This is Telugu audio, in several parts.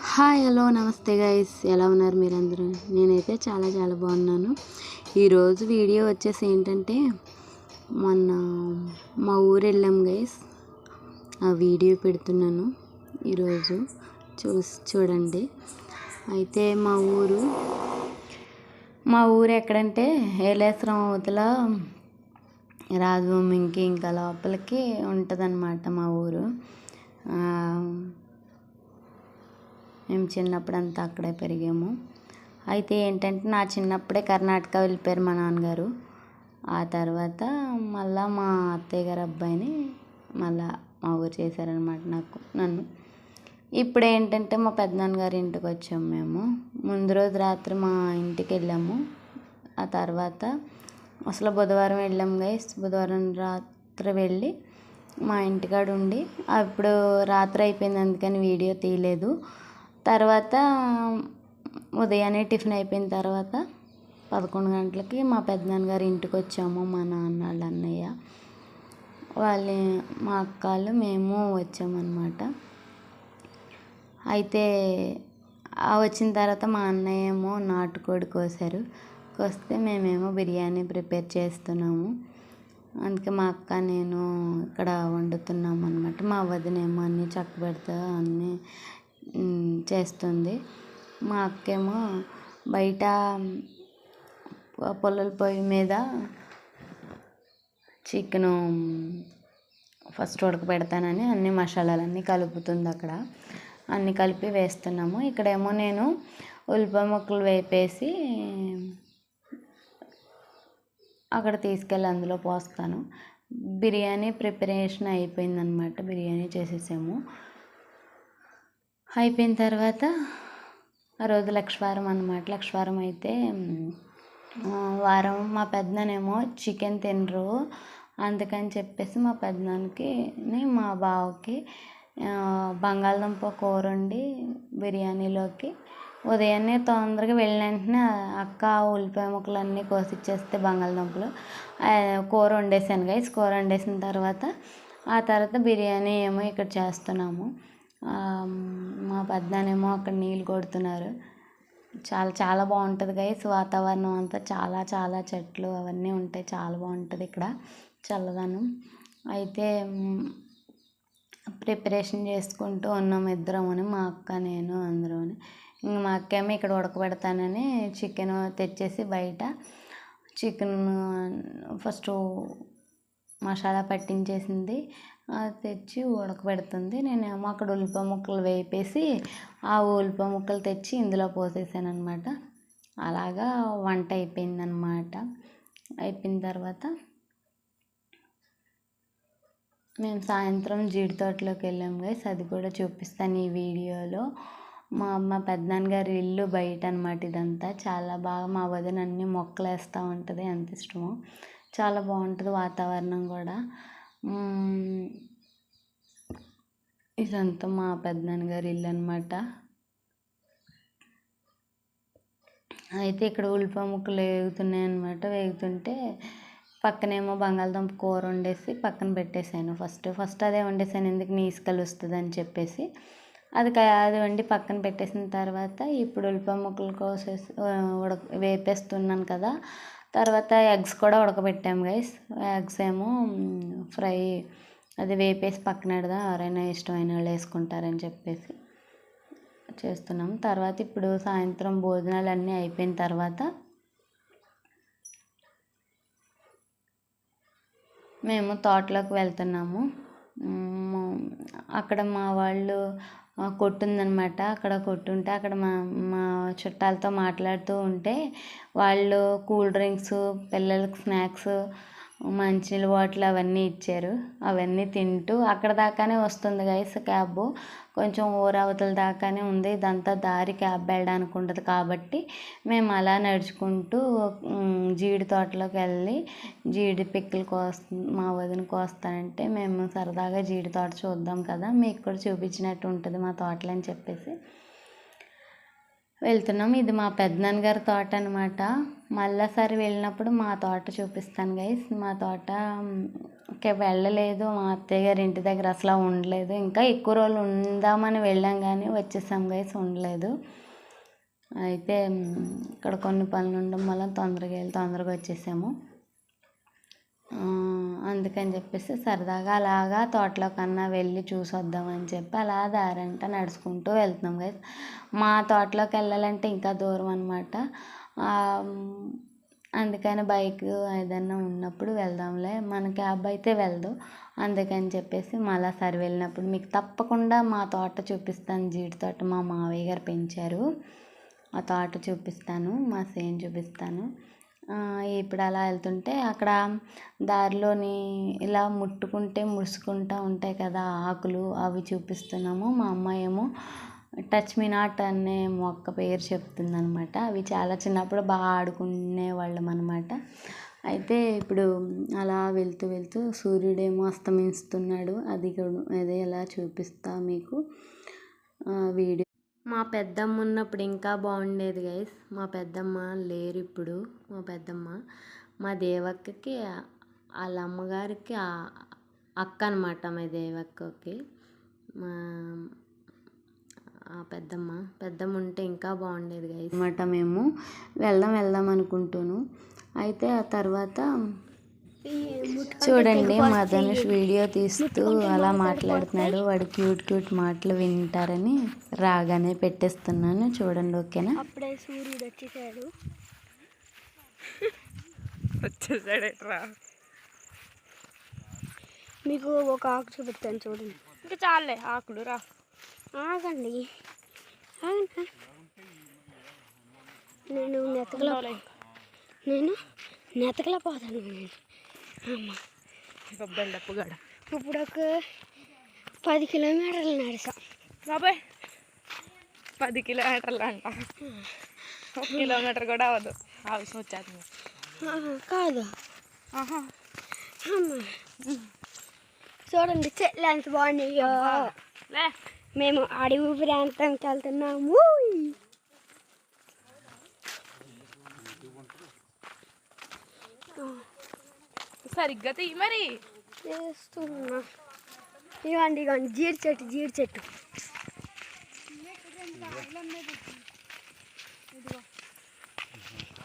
హాయ్ హలో నమస్తే గైస్. ఎలా ఉన్నారు మీరందరూ? నేనైతే చాలా చాలా బాగున్నాను. ఈరోజు వీడియో వచ్చేసి ఏంటంటే మొన్న మా ఊరు వెళ్ళాం గైస్. ఆ వీడియో పెడుతున్నాను ఈరోజు. చూసి చూడండి. అయితే మా ఊరు మా ఊరు ఎక్కడంటే ఏలేశ్వరం అవతల రాజభూమికి ఇంకా లోపలికి ఉంటుందన్నమాట మా ఊరు. మేము చిన్నప్పుడు అంతా అక్కడే పెరిగాము. అయితే ఏంటంటే నా చిన్నప్పుడే కర్ణాటక వెళ్ళిపోయారు మా నాన్నగారు. ఆ తర్వాత మళ్ళా మా అత్తయ్య గారు అబ్బాయిని మళ్ళా మా ఊరు చేశారనమాట నాకు నన్ను. ఇప్పుడు ఏంటంటే మా పెద్దనాన్నగారి ఇంటికి వచ్చాము మేము. ముందు రోజు రాత్రి మా ఇంటికి వెళ్ళాము. ఆ తర్వాత అసలు బుధవారం వెళ్ళాం గైస్ బుధవారం రాత్రి వెళ్ళి మా ఇంటికాడ ఉండి అప్పుడు రాత్రి అయిపోయింది అందుకని వీడియో తీయలేదు. తర్వాత ఉదయాన్నే టిఫిన్ అయిపోయిన తర్వాత పదకొండు గంటలకి మా పెద్దనాన్నగారి ఇంటికి వచ్చాము మా నాన్న వాళ్ళ అన్నయ్య. వాళ్ళ మా అక్కలు మేము వచ్చామన్నమాట. అయితే ఆ వచ్చిన తర్వాత మా అన్నయ్య ఏమో నాటుకోడి కోసారు. కోస్తే మేమేమో బిర్యానీ ప్రిపేర్ చేస్తున్నాము. అందుకే మా అక్క నేను ఇక్కడ వండుతున్నాము అనమాట మా వదినేమో అన్నీ చక్కబెడతా అన్నీ చేస్తుంది. మా అక్కేమో బయట పొల్లల పొయ్యి మీద చికెను ఫస్ట్ ఉడకబెడతానని అన్ని మసాలాలన్నీ కలుపుతుంది అక్కడ. అన్నీ కలిపి వేస్తున్నాము. ఇక్కడేమో నేను ఉల్లిపాయ ముక్కలు వేపేసి అక్కడ తీసుకెళ్ళి అందులో పోస్తాను. బిర్యానీ ప్రిపరేషన్ అయిపోయిందనమాట బిర్యానీ చేసేసాము. అయిపోయిన తర్వాత ఆ రోజు లక్షవారం అనమాట లక్షవారం అయితే వారం మా పెద్దనేమో చికెన్ తినరు. అందుకని చెప్పేసి మా పెద్దనాన్నకి మా బావకి బంగాళదుంప కూర వండి బిర్యానీలోకి ఉదయాన్నే తొందరగా వెళ్ళిన వెంటనే అక్క ఉల్లిపాయ ముక్కలు అన్నీ కోసిచ్చేస్తే బంగాళదుంపలు. కూర వండేసాను గైస్ కూర వండేసిన తర్వాత ఆ తర్వాత బిర్యానీ ఏమో ఇక్కడ చేస్తున్నాము. మా పెద్దనేమో అక్కడ నీళ్ళు కొడుతున్నారు. చాలా చాలా బాగుంటుంది గైస్ వాతావరణం అంతా చాలా చాలా చెట్లు అవన్నీ ఉంటాయి. చాలా బాగుంటుంది ఇక్కడ చల్లదనం. అయితే ప్రిపరేషన్ చేసుకుంటూ ఉన్నాం ఇద్దరం అని మా అక్క నేను అందరం ఇంక మా అక్క ఏమో ఇక్కడ ఉడకబెడతానని చికెన్ తెచ్చేసి బయట చికెన్ ఫస్ట్ మసాలా పట్టించేసింది. తెచ్చి ఉడకబెడుతుంది. నేనేమో అక్కడ ఉల్లిపాయ ముక్కలు వేపేసి ఆ ఉల్లిపాయ ముక్కలు తెచ్చి ఇందులో పోసేసాను అనమాట అలాగా వంట అయిపోయిందనమాట అయిపోయిన తర్వాత మేము సాయంత్రం జీడి తోటలోకి వెళ్ళాం గైస్ అది కూడా చూపిస్తాను ఈ వీడియోలో. మా అమ్మ పెద్దనాన్నగారి ఇల్లు బయట అనమాట ఇదంతా. చాలా బాగా మా వదిన అన్ని మొక్కలు వేస్తూ ఉంటుంది. ఎంత ఇష్టమో. చాలా బాగుంటుంది వాతావరణం కూడా. ఇదంతా మా పెద్దనాన్నగారి ఇల్లు అనమాట అయితే ఇక్కడ ఉల్లిపాయ ముక్కలు వేగుతున్నాయి అనమాట వేగుతుంటే పక్కనేమో బంగాళదుంప కూర వండేసి పక్కన పెట్టేశాను ఫస్ట్. ఫస్ట్ అదే వండేసాను ఎందుకు నీసు కలుస్తుంది అని చెప్పేసి. అది అది వండి పక్కన పెట్టేసిన తర్వాత ఇప్పుడు ఉల్లిపాయ ముక్కలు కోసేసి ఉడక వేపేస్తున్నాను కదా. తర్వాత ఎగ్స్ కూడా ఉడకబెట్టాము గైస్ ఎగ్స్ ఏమో ఫ్రై అది వేపేసి పక్కన పెడదాం ఎవరైనా ఇష్టమైన వాళ్ళు వేసుకుంటారని చెప్పేసి చేస్తున్నాం. తర్వాత ఇప్పుడు సాయంత్రం భోజనాలు అన్నీ అయిపోయిన తర్వాత మేము తోటలోకి వెళ్తున్నాము. అక్కడ మా వాళ్ళు కొట్టుందనమాట అక్కడ కొట్టు ఉంటే అక్కడ మా మా చుట్టాలతో మాట్లాడుతూ ఉంటే వాళ్ళు కూల్ డ్రింక్స్ పిల్లలకు స్నాక్స్ మంచినీళ్ళ బాటిల్ అవన్నీ ఇచ్చారు. అవన్నీ తింటూ అక్కడ దాకానే వస్తుంది గైస్ క్యాబ్. కొంచెం ఊరవతల దాకానే ఉంది. ఇదంతా దారి క్యాబ్ వెళ్ళడానికి ఉండదు కాబట్టి మేము అలా నడుచుకుంటూ జీడి తోటలోకి వెళ్ళి జీడి పిక్కలు కోస్త మా వదిన కోస్తానంటే మేము సరదాగా జీడి తోట చూద్దాం కదా. మీకు కూడా చూపించినట్టు ఉంటుంది మా తోటలని చెప్పేసి. వెళ్తున్నాం. ఇది మా పెద్దనాన్నగారి తోట అనమాట మళ్ళీసారి వెళ్ళినప్పుడు మా తోట చూపిస్తాను గైస్ మా తోట ఇంకా వెళ్ళలేదు. మా అత్తయ్య గారి ఇంటి దగ్గర అసలు ఉండలేదు. ఇంకా ఎక్కువ రోజులు ఉందామని వెళ్ళాం కానీ వచ్చేసాం గైస్ ఉండలేదు. అయితే ఇక్కడ కొన్ని పనులు ఉండడం వల్ల తొందరగా వెళ్ళి తొందరగా వచ్చేసాము. అందుకని చెప్పేసి సరదాగా అలాగా తోటలో కన్నా వెళ్ళి చూసొద్దామని చెప్పి అలా దారంట నడుచుకుంటూ వెళ్తున్నాం గైస్ మా తోటలోకి వెళ్ళాలంటే ఇంకా దూరం అనమాట అందుకని బైక్ ఏదన్నా ఉన్నప్పుడు వెళ్దాంలే. మన క్యాబ్ అయితే వెళ్దు. అందుకని చెప్పేసి మళ్ళా సరి వెళ్ళినప్పుడు మీకు తప్పకుండా మా తోట చూపిస్తాను. జీడి తోట మా మావయ్య గారు పెంచారు. ఆ తోట చూపిస్తాను. మా సేన్ చూపిస్తాను. ఇప్పుడు అలా వెళ్తుంటే అక్కడ దారిలోని ఇలా ముట్టుకుంటే ముడుచుకుంటూ ఉంటాయి కదా ఆకులు అవి చూపిస్తున్నాము. మా అమ్మాయి ఏమో టచ్ మీ నాట్ అనే మొక్క పేరు చెప్తుందనమాట. అవి చాలా చిన్నప్పుడు బాగా ఆడుకునే వాళ్ళం అనమాట. అయితే ఇప్పుడు అలా వెళ్తూ వెళ్తూ సూర్యుడేమో అస్తమిస్తున్నాడు అది కూడా అదే ఎలా చూపిస్తా మీకు వీడియో. మా పెద్దమ్మ ఉన్నప్పుడు ఇంకా బాగుండేది గైస్ మా పెద్దమ్మ లేరు ఇప్పుడు. మా పెద్దమ్మ మా దేవక్కకి వాళ్ళ అమ్మగారికి అక్క అనమాట మా దేవక్కకి. మా పెద్దమ్మ పెద్దమ్మ ఉంటే ఇంకా బాగుండేది గైస్ అనమాట మేము. వెళ్దాం వెళ్దాం అనుకుంటాను అయితే ఆ తర్వాత చూడండి మా ధనుష్ వీడియో తీస్తూ అలా మాట్లాడుతున్నాడు. వాడు క్యూట్ క్యూట్ మాటలు వింటారని రాగానే పెట్టేస్తున్నాను. చూడండి ఓకేనా? అప్పుడే సూర్యుడు వచ్చేసాడు. వచ్చేసాడేట్రా మీకు ఒక ఆకు చూపిస్తాను చూడండి. ఇంకా చాలే ఆకులు రా. ఆగండి. ఆగండి. నేను నెతకల నేను నెతకల పోతాను. నేను బెల్లప్పు గడ. ఇప్పుడు ఒక పది కిలోమీటర్లు నడిచా. బాబాయ్ పది కిలోమీటర్లు అంట. ఒక కిలోమీటర్ కూడా అవ్వదు. వచ్చేస్తుంది ఆహా, కాదు చూడండి చెట్లు ఎంత బాగున్నాయో. మేము అడవి ప్రాంతానికి వెళ్తున్నాము. సరిగ్గా తీ మరి. చేస్తున్నా. ఇవ్వండి ఇవ్వండి. జీడి చెట్టు జీడి చెట్టు.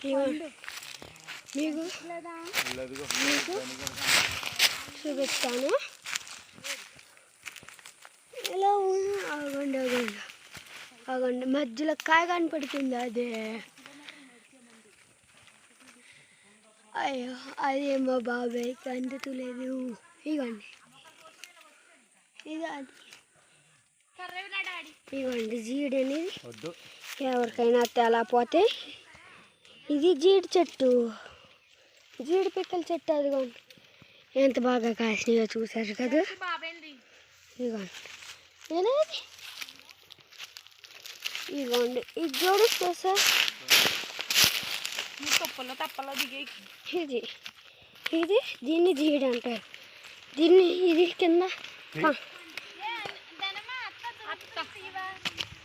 మీకు మీకు చూపిస్తాను. ఇలా ఉంది. ఆగండి ఆగండి. ఆగండి. మధ్యలో కాయ కనపడుతుంది అదే. అయ్యో అదే మా బాబాయ్కి అందుతలేదు ఇవ్వండి ఇది అది ఇవ్వండి జీడి అనేది. ఎవరికైనా తెలపోతే ఇది జీడి చెట్టు. జీడి పిక్కల చెట్టు అదిగోండి ఎంత బాగా కాసినాయో చూసారు కదా. ఇదిగోండి ఇదిగోండి ఇది జోడిస్తా సార్ తప్పలో తప్పలో దిగే ఇది ఇది దీన్ని జీడి అంటారు దీన్ని ఇది కింద ఆ,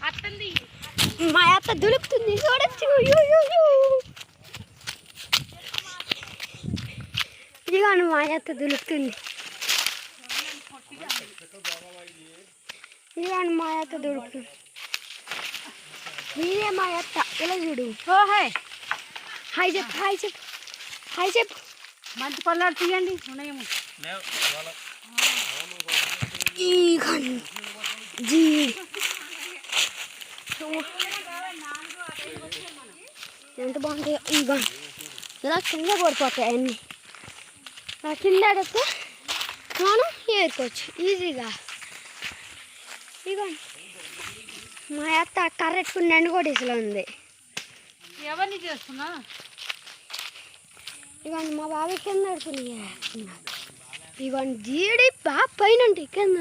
అత్తంది మా అత్త దులుపుతుంది చూడొచ్చు యూ, యూ, యూ. ఇదిగోండి మా అత్త దులుపుతుంది ఇదిగోండి మా అత్త దులుపుతుంది మీరే మా అత్త ఇలా చూడు ఓ హాయ్ చెప్పు హాయ్ చెప్పు. హాయ్ చెప్పు. మంచి పళ్ళాడు తీయండి ఉన్నాయేమో. ఎంత బాగుంటాయో ఇదిగోండి ఇలా కింద పడిపోతాయి అన్నీ. ఆ కింద ఆడితే మనం ఏరుకోవచ్చు ఈజీగా. ఇదిగోండి మా అత్త కరెక్ట్ ఎండు కొట్టేసిలో ఉంది. ఎవరిని చేస్తున్నా? ఇవన్నీ మా బాబాయ్ కింద ఆడుకుని ఇవన్నీ జీడి బాగా పైన కింద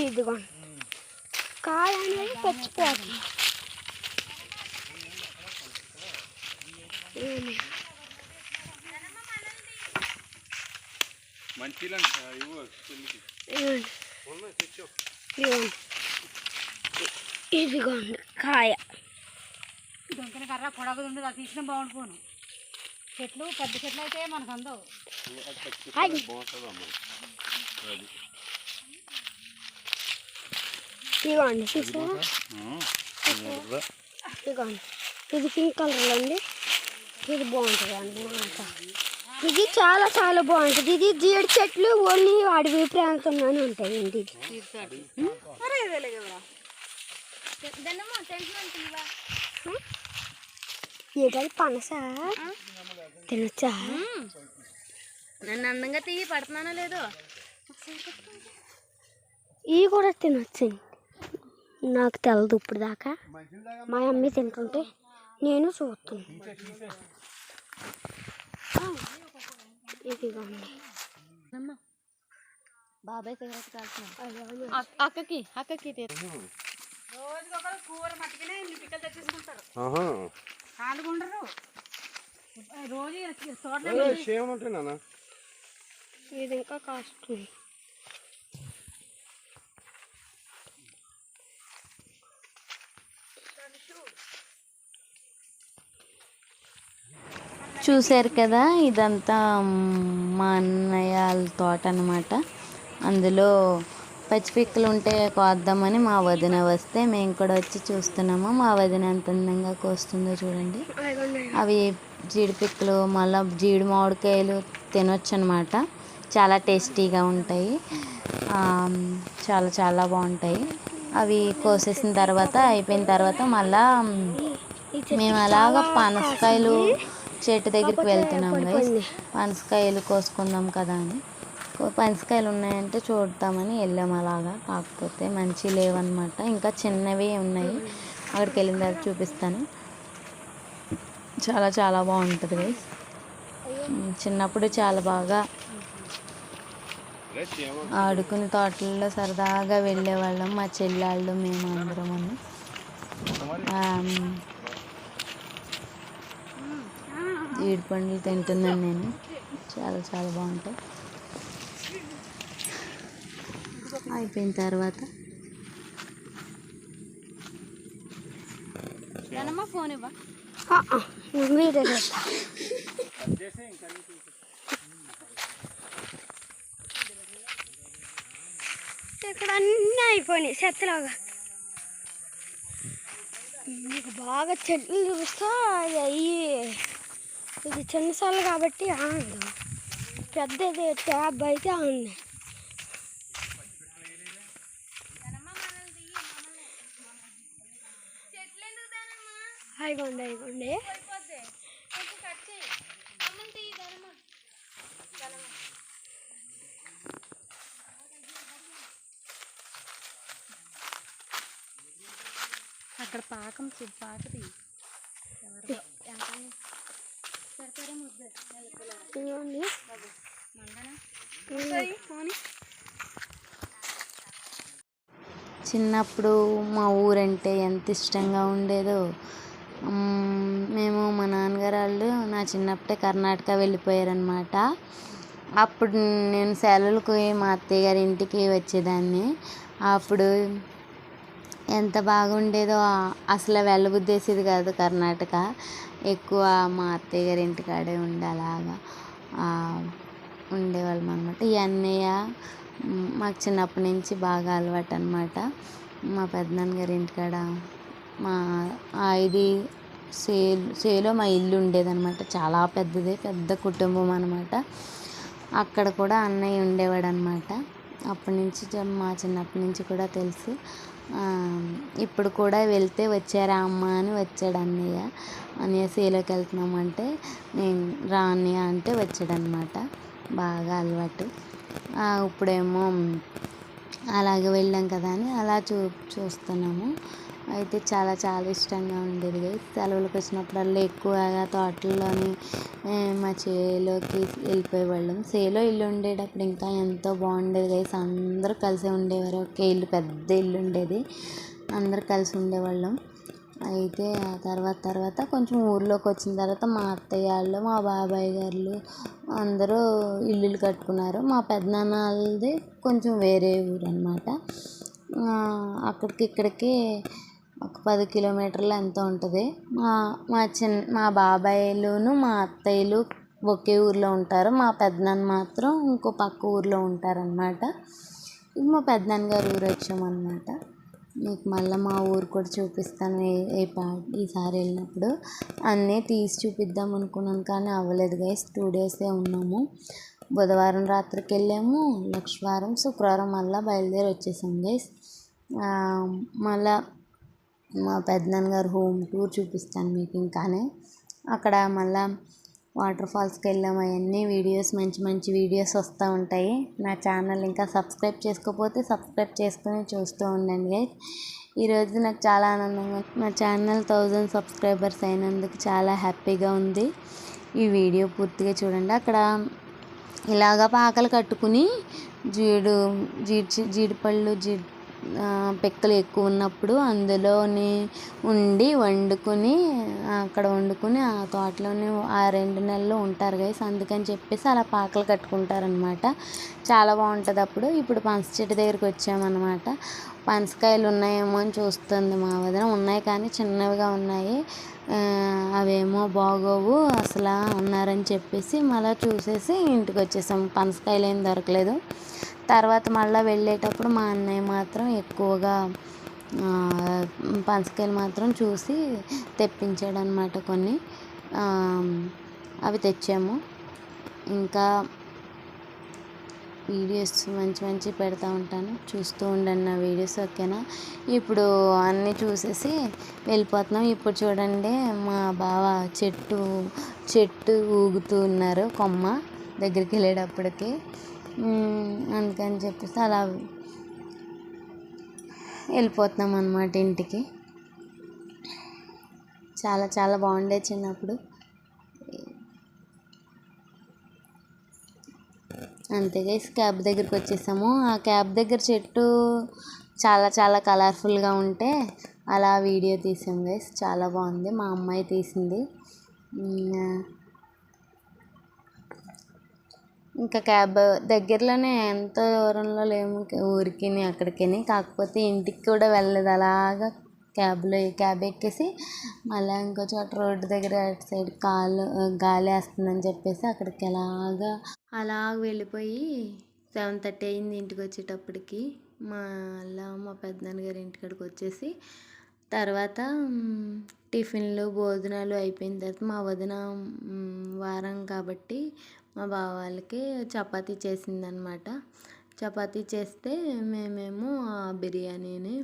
ఇదిగోండి కాయ అనేది పచ్చిపోతుంది ఇదిగోండి కాయ దొంకన కర్ర పొడగదు ఉండదు అది తీసిన బాగుండిపోను చెట్లు పెద్ద చెట్లు అయితే మనకు అందవు. ఇదిగోండి ఇదిగోండి ఇది పింక్ కలర్ అండి ఇది బాగుంటుంది అన్నమాట. ఇది చాలా చాలా బాగుంటుంది. ఇది జీడి చెట్లు ఓన్లీ అడవి ప్రాంతంలోనే ఉంటాయండి ఇది. ఏంటది పనస? తినచ్చా? నన్ను అందంగా తీయి పడుతున్నానో లేదో? ఇవి కూడా తినొచ్చు నాకు తెలదు ఇప్పుడు దాకా. మా అమ్మ తింటుంటే నేను చూస్తున్నాను ఇదిగోండి బాబాయ్ సిగరెట్ కాల్చిన. అక్కకి అక్కకి రోజుకి ఒకరు కూర మట్టుకునే ఇన్ని పిక్కలు తెచ్చేసుకుంటారు. కాలుగుండరు రోజు తోటలో ఇది ఇంకా కాస్తుంది చూశారు కదా ఇదంతా మా అన్నయ్య వాళ్ళ తోట అనమాట అందులో పచ్చిపిక్కలు ఉంటే కోద్దామని మా వదిన వస్తే మేము కూడా వచ్చి చూస్తున్నాము. మా వదిన ఎంత అందంగా కోస్తుందో చూడండి. అవి జీడిపిక్కలు మళ్ళీ జీడి మామిడికాయలు తినొచ్చు అనమాట చాలా టేస్టీగా ఉంటాయి. చాలా చాలా బాగుంటాయి. అవి కోసేసిన తర్వాత అయిపోయిన తర్వాత మళ్ళా మేము అలాగ పనసకాయలు చెట్టు దగ్గరికి వెళ్తున్నాం గైస్ పనసకాయలు కోసుకుందాం కదా అని. పనసకాయలు ఉన్నాయంటే చూద్దామని వెళ్ళాం అలాగా. కాకపోతే మంచి లేవన్నమాట. ఇంకా చిన్నవి ఉన్నాయి. అక్కడికి వెళ్ళిన తర్వాత చూపిస్తాను. చాలా చాలా బాగుంటుంది గైస్ చిన్నప్పుడు చాలా బాగా ఆడుకుని తోటల్లో సరదాగా వెళ్ళేవాళ్ళం. మా చెల్లెళ్ళు మేము అందరం జీడి పండ్లు తింటున్నాను నేను. చాలా చాలా బాగుంటాయి. అయిపోయిన తర్వాత ఫోన్ ఇవ్వ. మీరే చేస్తా. ఇక్కడ అన్నీ అయిపోయినాయి చెత్తలాగా. మీకు బాగా చెట్లు చూస్తా అయ్యి. ఇది చిన్నసార్లు కాబట్టి ఆనందం పెద్దది ట్యాబ్ అయితే ఉంది. అయిపోండి అయిపోండి అక్కడ పాకం పాకది. ఇదిగోండి చిన్నప్పుడు మా ఊరంటే ఎంత ఇష్టంగా ఉండేదో మేము మా నాన్నగారు వాళ్ళు నా చిన్నప్పుడే కర్ణాటక వెళ్ళిపోయారనమాట అప్పుడు నేను సెలవులకు మా అత్తయ్య గారి ఇంటికి వచ్చేదాన్ని. అప్పుడు ఎంత బాగుండేదో అసలు వెళ్ళబుద్దేసేది కాదు కర్ణాటక. ఎక్కువ మా అత్తయ్య గారి ఇంటికాడే ఉండి అలాగా ఉండేవాళ్ళం అనమాట ఈ అన్నయ్య మాకు చిన్నప్పటి నుంచి బాగా అలవాటు అనమాట మా పెద్దనాన్న గారి ఇంటికాడ మా ఇది సేల్ సేలో మా ఇల్లు ఉండేదన్నమాట చాలా పెద్దదే పెద్ద కుటుంబం అనమాట అక్కడ కూడా అన్నయ్య ఉండేవాడు అనమాట అప్పటి నుంచి మా చిన్నప్పటి నుంచి కూడా తెలుసు ఇప్పుడు కూడా వెళ్తే వచ్చారా అమ్మ అని వచ్చాడు అన్నయ్య. అన్నయ్య సేలోకి వెళ్తున్నామంటే నేను రా అన్నయ్య అంటే వచ్చాడనమాట బాగా అలవాటు. ఇప్పుడేమో అలాగే వెళ్ళాం కదా అని అలా చూ చూస్తున్నాము. అయితే చాలా చాలా ఇష్టంగా ఉండేది సెలవులకు వచ్చినప్పుడల్లా ఎక్కువగా తోటల్లోని మా చేలోకి వెళ్ళిపోయేవాళ్ళం. చేలో ఇల్లు ఉండేటప్పుడు ఇంకా ఎంతో బాగుండేది గైస్ అందరూ కలిసి ఉండేవారు. ఒకే ఇల్లు పెద్ద ఇల్లు ఉండేది. అందరూ కలిసి ఉండేవాళ్ళం. అయితే ఆ తర్వాత తర్వాత కొంచెం ఊర్లోకి వచ్చిన తర్వాత మా అత్తయ్య వాళ్ళు మా బాబాయ్ గారు అందరూ ఇల్లులు కట్టుకున్నారు. మా పెద్దనాన్న వాళ్ళది కొంచెం వేరే ఊరు అనమాట అక్కడికి ఇక్కడికి ఒక పది కిలోమీటర్లు ఎంతో ఉంటుంది? మా మా చిన్న మా బాబాయ్లును మా అత్తయ్యలు ఒకే ఊర్లో ఉంటారు. మా పెద్దనాన్న మాత్రం ఇంకో పక్క ఊర్లో ఉంటారనమాట ఇది మా పెద్దనాన్న గారి ఊరు వచ్చామన్నమాట. మీకు మళ్ళీ మా ఊరు కూడా చూపిస్తాను ఏ ఏ పా ఈసారి వెళ్ళినప్పుడు. అన్నీ తీసి చూపిద్దాం అనుకున్నాను కానీ అవ్వలేదు గైస్ టూ డేసే ఉన్నాము. బుధవారం రాత్రికి వెళ్ళాము. లక్షవారం శుక్రవారం మళ్ళీ బయలుదేరి వచ్చేసాం గైస్ మళ్ళా మా పెద్దనాన్న గారు హోమ్ టూర్ చూపిస్తాను మీకు ఇంకానే. అక్కడ మళ్ళా వాటర్ ఫాల్స్కి వెళ్ళాము అవన్నీ వీడియోస్ మంచి మంచి వీడియోస్ వస్తూ ఉంటాయి. నా ఛానల్ ఇంకా సబ్స్క్రైబ్ చేసుకోకపోతే సబ్స్క్రైబ్ చేసుకొని చూస్తూ ఉండండి గైస్. ఈరోజు నాకు చాలా ఆనందంగా నా ఛానల్ థౌజండ్ సబ్స్క్రైబర్స్ అయినందుకు చాలా హ్యాపీగా ఉంది. ఈ వీడియో పూర్తిగా చూడండి. అక్కడ ఇలాగ పాకలు కట్టుకుని జీడు జీడి జీడిపళ్ళు జీడి పిక్కలు ఎక్కువ ఉన్నప్పుడు అందులోని ఉండి వండుకొని అక్కడ వండుకొని ఆ తోటలోనే ఆ రెండు నెలలు ఉంటారు గైస్ అందుకని చెప్పేసి అలా పాకలు కట్టుకుంటారనమాట చాలా బాగుంటుంది అప్పుడు. ఇప్పుడు పనస చెట్టు దగ్గరికి వచ్చామన్నమాట. పనసకాయలు ఉన్నాయేమో అని చూస్తుంది మా వదిన. ఉన్నాయి కానీ చిన్నవిగా ఉన్నాయి. అవేమో బాగోవు అసలు ఉన్నారని చెప్పేసి మళ్ళీ చూసేసి ఇంటికి వచ్చేసాం. పనసకాయలు ఏం దొరకలేదు. తర్వాత మళ్ళీ వెళ్ళేటప్పుడు మా అన్నయ్య మాత్రం ఎక్కువగా పనసకాయలు మాత్రం చూసి తెప్పించాడు అనమాట కొన్ని అవి తెచ్చాము. ఇంకా వీడియోస్ మంచి మంచి పెడతా ఉంటాను. చూస్తూ ఉండండి నా వీడియోస్ ఓకేనా? ఇప్పుడు అన్నీ చూసేసి వెళ్ళిపోతున్నాం. ఇప్పుడు చూడండి మా బావ చెట్టు చెట్టు ఊగుతూ ఉన్నారు కొమ్మ దగ్గరికి వెళ్ళేటప్పటికి. అందుకని చెప్పేసి అలా వెళ్ళిపోతున్నాం అన్నమాట ఇంటికి. చాలా చాలా బాగుండే చిన్నప్పుడు. అంతే క్యాబ్ దగ్గరికి వచ్చేసాము. ఆ క్యాబ్ దగ్గర చెట్టు చాలా చాలా కలర్ఫుల్గా ఉంటే అలా వీడియో తీసాం గైస్ చాలా బాగుంది. మా అమ్మాయి తీసింది. ఇంకా క్యాబ్ దగ్గరలోనే ఎంత దూరంలో లేము ఊరికి అక్కడికి కాకపోతే ఇంటికి కూడా వెళ్ళలేదు. అలాగా క్యాబ్లో క్యాబ్ ఎక్కేసి మళ్ళీ ఇంకో చోట రోడ్డు దగ్గర అటు సైడ్ కాలు గాలి వేస్తుందని చెప్పేసి అక్కడికి అలాగా అలాగ వెళ్ళిపోయి సెవెన్ థర్టీ అయింది ఇంటికి వచ్చేటప్పటికి. మళ్ళా మా పెద్దనాన్నగారి ఇంటికాడికి వచ్చేసి తర్వాత టిఫిన్లు భోజనాలు అయిపోయిన తర్వాత మా వదిన వారం కాబట్టి మా బావ వాళ్ళకి చపాతీ చేసిందనమాట. చపాతీ చేస్తే మేమేమో ఆ బిర్యానీని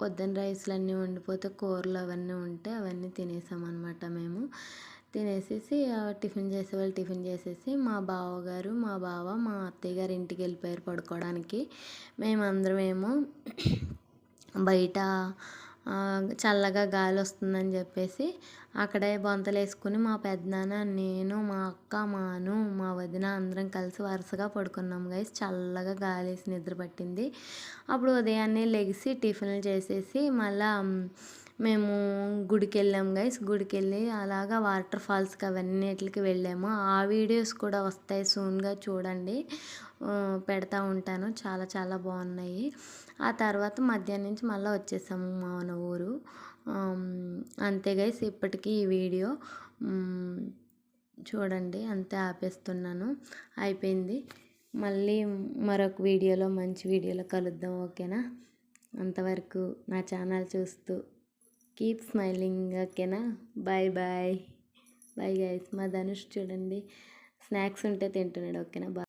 పొద్దున రైస్లు అన్నీ వండిపోతే కూరలు అవన్నీ ఉంటే అవన్నీ తినేసామన్నమాట మేము. తినేసేసి టిఫిన్ చేసేవాళ్ళు టిఫిన్ చేసేసి మా బావగారు మా బావ మా అత్తయ్య గారు ఇంటికి వెళ్ళిపోయారు పడుకోవడానికి. మేమందరమేమో బయట చల్లగా గాలి వస్తుందని చెప్పేసి అక్కడే బొంతలు వేసుకుని మా పెద్దనాన్న నేను మా అక్క మాను మా వదిన అందరం కలిసి వరుసగా పడుకున్నాం గైస్ చల్లగా గాలి వేసి నిద్ర పట్టింది. అప్పుడు ఉదయాన్నే లెగిసి టిఫిన్లు చేసేసి మళ్ళీ మేము గుడికి వెళ్ళాం గైస్ గుడికి వెళ్ళి అలాగా వాటర్ ఫాల్స్కి అవన్నిటికి వెళ్ళాము. ఆ వీడియోస్ కూడా వస్తాయి సూన్గా చూడండి. పెడతా ఉంటాను. చాలా చాలా బాగున్నాయి. ఆ తర్వాత మధ్యాహ్నం నుంచి మళ్ళీ వచ్చేసాము మన ఊరు. అంతే గైస్ ఇప్పటికీ ఈ వీడియో. చూడండి అంతే ఆపేస్తున్నాను. అయిపోయింది. మళ్ళీ మరొక వీడియోలో మంచి వీడియోలో కలుద్దాం ఓకేనా? అంతవరకు నా ఛానల్ చూస్తూ కీప్ స్మైలింగ్ ఓకేనా బాయ్ బాయ్ బాయ్ గైస్ మా ధనుష్ చూడండి. స్నాక్స్ ఉంటే తింటున్నాడు ఓకేనా బాయ్